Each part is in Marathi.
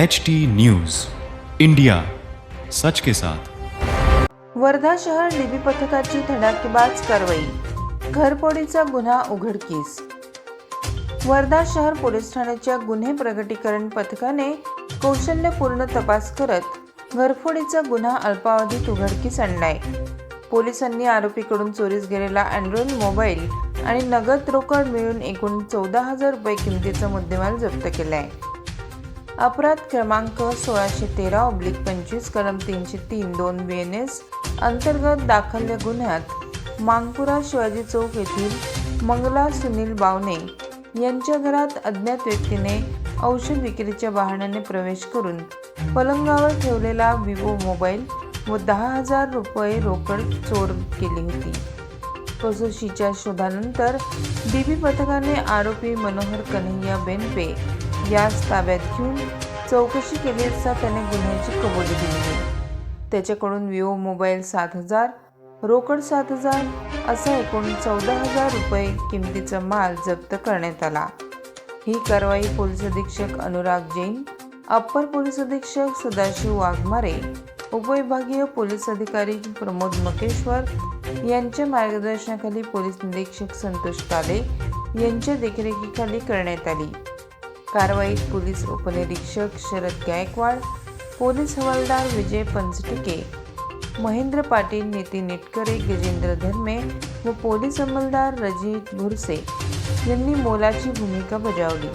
एच टी न्यूज इंडिया सच के साथ। वर्धा शहर डीबी पथकाची धडाकेबाज कारवाई. घरफोडीचा गुन्हा उघडकीस वर्धा शहर पोलीस ठाण्याच्या गुन्हे प्रगटीकरण पथकाने कौशल्यपूर्ण तपास करत घरफोडीचा गुन्हा अल्पावधीत उघडकीस आणलाय. पोलिसांनी आरोपीकडून चोरीस गेलेला अँड्रॉइड मोबाईल आणि नगद रोकड मिळून एकूण चौदा हजार रुपये किमतीचा मुद्देमाल जप्त केलाय. अपराध क्रमांक सोळाशे तेरा ऑब्लिक पंचवीस कलम तीनशे तीन दोन बी एन एस अंतर्गत दाखल गुन्ह्यात मांगपुरा शिवाजी चौक येथील मंगला सुनील बावने यांच्या घरात अज्ञात व्यक्तीने औषध विक्रीच्या वाहनाने प्रवेश करून पलंगावर ठेवलेला विवो मोबाईल व दहा हजार रुपये रोकड चोर केली होती. कसोशीच्या शोधानंतर डीबी पथकाने आरोपी मनोहर कन्हैया बेनपे यास ताब्यात घेऊन चौकशी केली असता त्याने गुन्ह्याची कबुली दिली. त्याच्याकडून विवो मोबाईल सात हजार रोकड सात हजार असा एकूण चौदा हजार रुपये किमतीचा माल जप्त करण्यात आला. ही कारवाई पोलीस अधीक्षक अनुराग जैन अप्पर पोलीस अधीक्षक सदाशिव वाघमारे उपविभागीय पोलीस अधिकारी प्रमोद मकेश्वर यांच्या मार्गदर्शनाखाली पोलीस निरीक्षक संतोष काले यांच्या देखरेखीखाली करण्यात आली. कारवाईत पोलीस उपनिरीक्षक शरद गायकवाड, पोलीस हवालदार विजय पंचटिके महेंद्र पाटील, नितीन निटकरे, गजेंद्र धर्मे व पोलीस अंमलदार रजित भुरसे यांनी मोलाची भूमिका बजावली.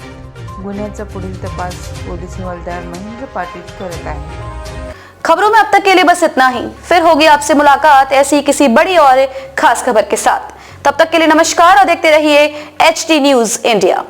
गुन्ह्याचा पुढील तपास पोलीस हवालदार महेंद्र पाटील करत आहे खबरों में अब तक के लिए बस इतना ही। फिर होगी आपसे मुलाकात ऐसी किसी बड़ी और खास खबर के साथ। तब तक के लिए नमस्कार और देखते रहिए एच टी न्यूज़ इंडिया